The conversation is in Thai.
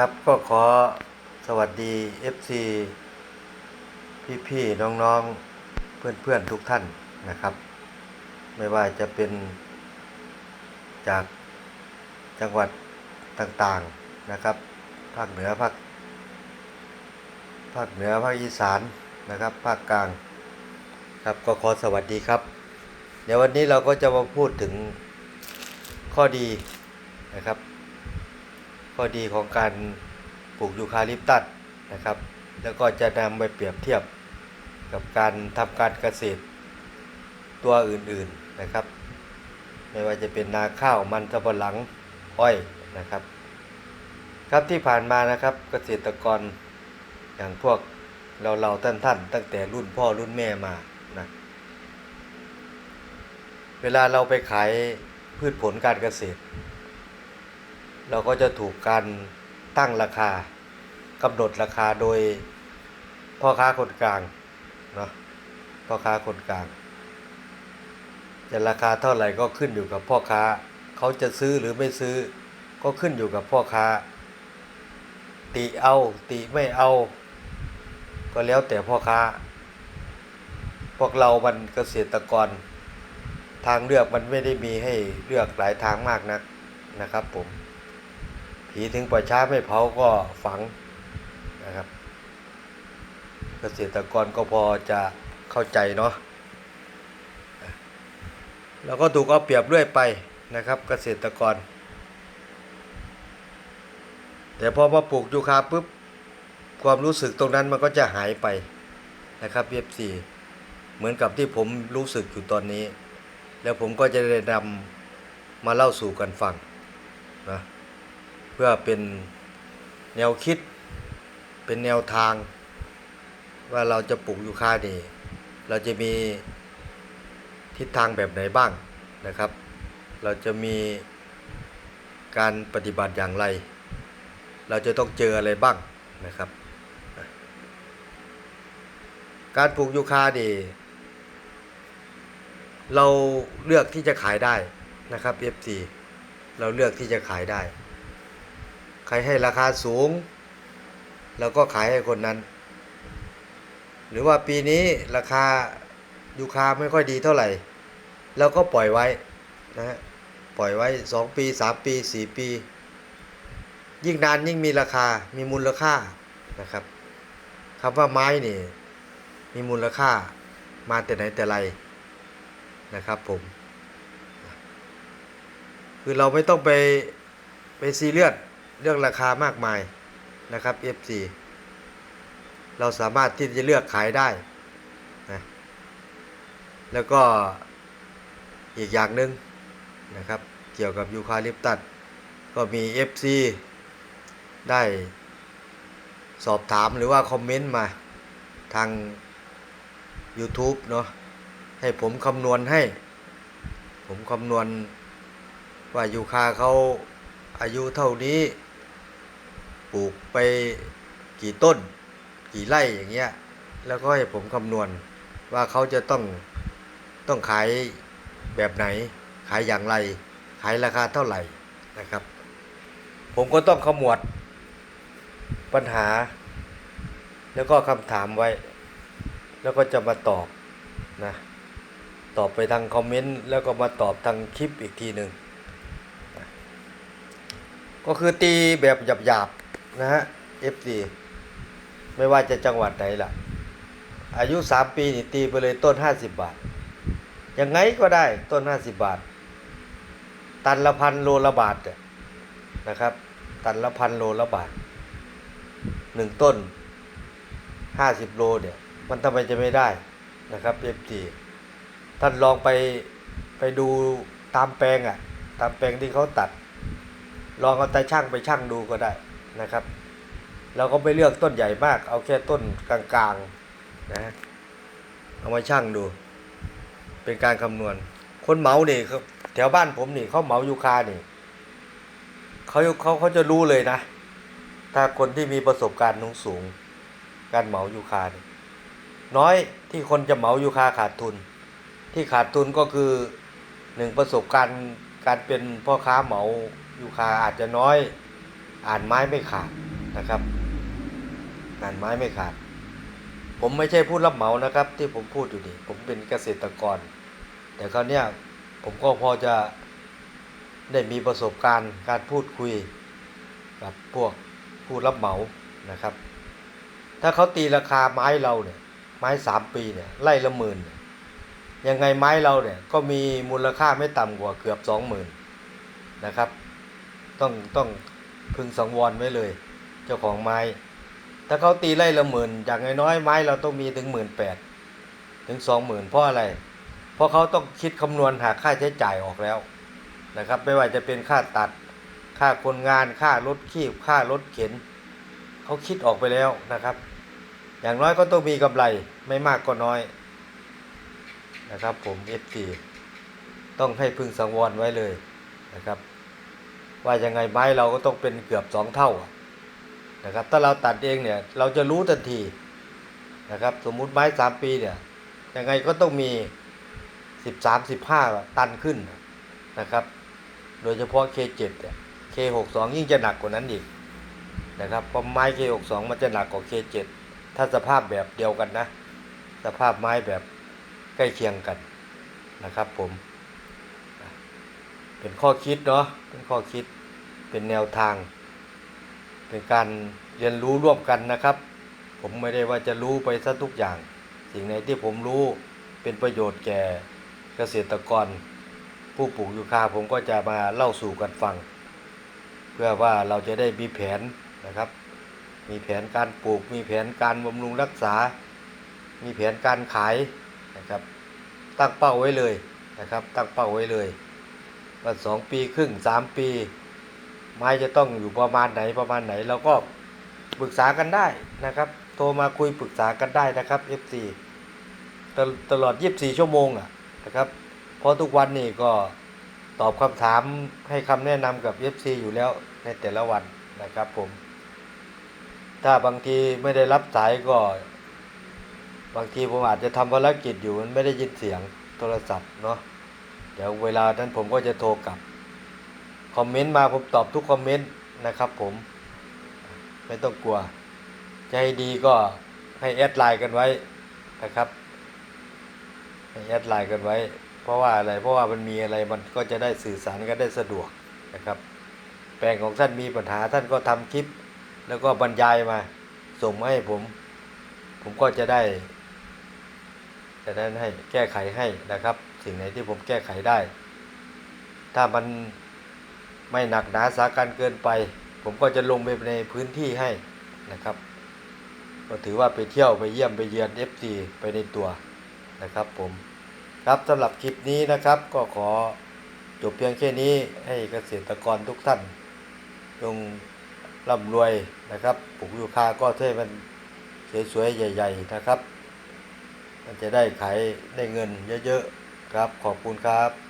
ครับก็ขอสวัสดี FC พี่ๆน้องๆ เพื่อนๆ ทุกท่านนะครับ ไม่ว่าจะเป็นจากจังหวัดต่างๆนะครับ ภาคเหนือภาคภาคเหนือภาคอีสานนะครับ ภาคกลางครับก็ขอสวัสดีครับ เดี๋ยววันนี้เราก็จะมาพูดถึงข้อดีนะครับ ข้อดีของการปลูกยูคาลิปตัสนะครับ แล้วก็จะนำไปเปรียบเทียบกับการทำการเกษตรตัวอื่นๆนะครับ ไม่ว่าจะเป็นนาข้าวมันสำปะหลังอ้อยนะครับ ครับที่ผ่านมานะครับเกษตรกรอย่างพวกเราเราๆท่านท่านๆตั้งแต่รุ่นพ่อรุ่นแม่มานะเวลาเราไปขายพืชผลการเกษตร เราก็จะถูกการตั้งราคากำหนดราคาโดยพ่อค้าคนกลางเนาะพ่อค้าคนกลางจะราคาเท่าไหร่ก็ขึ้นอยู่กับพ่อค้า เขาจะซื้อหรือไม่ซื้อ ก็ขึ้นอยู่กับพ่อค้า ติเอา ติไม่เอา ก็แล้วแต่พ่อค้า พวกเรามันเกษตรกร ทางเลือกมันไม่ได้มีให้เลือกหลายทางมากนักนะครับผม ผีถึงป่าช้าไม่เผาก็ฝังนะครับ เกษตรกรก็พอจะเข้าใจเนาะแล้วก็ถูกเอาเปรียบเรื่อยไปนะครับเกษตรกร แต่พอมาปลูกยูคาปุ๊บความรู้สึกตรงนั้นมันก็จะหายไปนะครับเอฟซีเหมือนกับที่ผมรู้สึกอยู่ตอนนี้ แล้วผมก็จะได้นำมาเล่าสู่กันฟังนะ เพื่อเป็นแนวคิด เป็นแนวทาง ว่าเราจะปลูกยูคานี่เราจะมีทิศทางแบบไหนบ้างนะครับ เราจะมีการปฏิบัติอย่างไร เราจะต้องเจออะไรบ้างนะครับ การปลูกยูคานี่เราเลือกที่จะขายได้นะครับ FC เราเลือกที่จะขายได้ ใครให้ราคาสูงเราก็ขายให้คนนั้น หรือว่าปีนี้ราคายูคาไม่ค่อยดีเท่าไหร่เราก็ปล่อยไว้นะฮะปล่อยไว้สองปีสามปีสี่ปี ยิ่งนานยิ่งมีราคามีมูลค่านะครับคำว่าไม้นี่มีมูลค่ามาแต่ไหนแต่ไรนะครับผม คือเราไม่ต้องไปไปซีเรียส เรื่องราคามากมายนะครับ FC เราสามารถที่จะเลือกขายได้นะแล้วก็อีกอย่างหนึ่งนะครับ เกี่ยวกับยูคาลิปตัสก็มี FC ได้สอบถามหรือว่าคอมเมนต์มาทาง YouTube เนาะให้ผมคำนวณให้ ผมคำนวณว่ายูคาเขาอายุเท่านี้ ลูกไปกี่ต้น กี่ไร่อย่างเงี้ย แล้วก็ให้ผมคำนวณว่าเขาจะต้องต้องขายแบบไหน ขายอย่างไร ขายราคาเท่าไหร่นะครับ ผมก็ต้องขมวดปัญหา แล้วก็คำถามไว้ แล้วก็จะมาตอบนะตอบไปทางคอมเมนต์แล้วก็มาตอบทางคลิปอีกทีหนึ่งก็คือตีแบบหยาบๆ นะฮะ FD ไม่ว่าจะจังหวัดไหนล่ะ อายุ 3 ปีนี่ตีไปเลยต้น 50 บาท ยังไงก็ได้ต้น 50 บาท ตันละพันโลละบาทเนี่ยนะครับ ตันละพันโลละบาทหนึ่งต้น 50 โลเนี่ยมันทำไมจะไม่ได้นะครับ FD ท่านลองไปไปดูตามแปลงอะ่ะ ตามแปลงที่เขาตัด ลองเอาตาช่างไปช่างดูก็ได้ นะครับ เราก็ไม่เลือกต้นใหญ่มาก เอาแค่ต้นกลางๆนะเอามาช่างดู เป็นการคำนวณ คนเหมานี่เขาแถวบ้านผมนี่เขาเหมายูคานี่เขาเขาเขาจะรู้เลยนะ ถ้าคนที่มีประสบการณ์สูงการเหมายูคานี่น้อยที่คนจะเหมายูคาขาดทุน ที่ขาดทุนก็คือหนึ่งประสบการณ์การเป็นพ่อค้าเหมายูคาอาจจะน้อย อ่านไม้ไม่ขาดนะครับงานไม้ไม่ขาด ผมไม่ใช่ผู้รับเหมานะครับ ที่ผมพูดอยู่นี่ผมเป็นเกษตรกร แต่คราวเนี้ยผมก็พอจะได้มีประสบการณ์การพูดคุยกับพวกผู้รับเหมานะครับ ถ้าเขาตีราคาไม้เราเนี่ยไม้สามปีเนี่ยไล่ละหมื่นยยังไงไม้เราเนี่ยก็มีมูลค่าไม่ต่ำกว่าเกือบสองหมื่นนะครับ ต้องต้อง พึงสังวรไว้เลย เจ้าของไม้ ถ้าเขาตีไล่ละหมื่นอย่างน้อยๆไม้เราต้องมีถึงหมื่นแปดถึงสองหมื่นเพราะอะไร เพราะเขาต้องคิดคำนวณหาค่าใช้จ่ายออกแล้วนะครับ ไม่ว่าจะเป็นค่าตัด ค่าคนงานค่ารถคีบค่ารถเข็นเขาคิดออกไปแล้วนะครับ อย่างน้อยก็ต้องมีกำไรไม่มากก็น้อยนะครับผม FT ต้องให้พึงสังวรไว้เลยนะครับ ว่ายังไงไม้เราก็ต้องเป็นเกือบสองเท่านะครับถ้าเราตัดเองเนี่ยเราจะรู้ทันทีนะครับสมมุติไม้สามปีเนี่ยยังไงก็ต้องมีสิบสามสิบห้าตันขึ้นนะครับ โดยเฉพาะ K7 เนี่ย K62 ยิ่งจะหนักกว่านั้นอีกนะครับเพราะไม้ K62 มันจะหนักกว่า K7 ถ้าสภาพแบบเดียวกันนะ สภาพไม้แบบใกล้เคียงกันนะครับผม เป็นข้อคิดเนาะเป็นข้อคิด เป็นแนวทาง เป็นการเรียนรู้ร่วมกันนะครับ ผมไม่ได้ว่าจะรู้ไปซะทุกอย่าง สิ่งไหนที่ผมรู้เป็นประโยชน์แก่เกษตรกร ผู้ปลูกยูคาผมก็จะมาเล่าสู่กันฟัง เพื่อว่าเราจะได้มีแผนนะครับ มีแผนการปลูก มีแผนการบำรุงรักษา มีแผนการขายนะครับ ตั้งเป้าไว้เลยนะครับ ตั้งเป้าไว้เลยว่าสองปีครึ่งสามปี ไม้จะต้องอยู่ประมาณไหนประมาณไหนเราก็ปรึกษากันได้นะครับ โทรมาคุยปรึกษากันได้นะครับ FC ตตลอด 24 ชั่วโมงอะนะครับเพราะทุกวันนี่ก็ตอบคำถามให้คำแนะนำกับ FC อยู่แล้วในแต่ละวันนะครับผม ถ้าบางทีไม่ได้รับสายก็ บางทีผมอาจจะทำภารกิจอยู่มันไม่ได้ยินเสียงโทรศัพท์เนาะเดี๋ยวเวลานั้นผมก็จะโทรกลับ คอมเมนต์มาผมตอบทุกคอมเมนต์นะครับผม ไม่ต้องกลัว จะให้ดีก็ให้แอดไลน์กันไว้นะครับให้แอดไลน์กันไว้ เพราะว่าอะไรเพราะว่ามันมีอะไรมันก็จะได้สื่อสารกันได้สะดวกนะครับ แปลงของท่านมีปัญหาท่านก็ทำคลิป แล้วก็บรรยายมา ส่งมาให้ผม ผมก็จะได้จะได้ให้แก้ไขให้นะครับ สิ่งไหนที่ผมแก้ไขได้ ถ้ามัน ไม่หนักหนาสาการเกินไป ผมก็จะลงไปในพื้นที่ให้นะครับ ก็ถือว่าไปเที่ยวไปเยี่ยมไปเยือน FC ไปในตัวนะครับผมครับสำหรับคลิปนี้นะครับก็ขอจบเพียงแค่นี้ให้เกษตรกรทุกท่านจงร่ำรวยนะครับปลูกยูคาก็ให้มันสวยๆใหญ่ ๆนะครับ มันจะได้ขายได้เงินเยอะๆครับขอบคุณครับ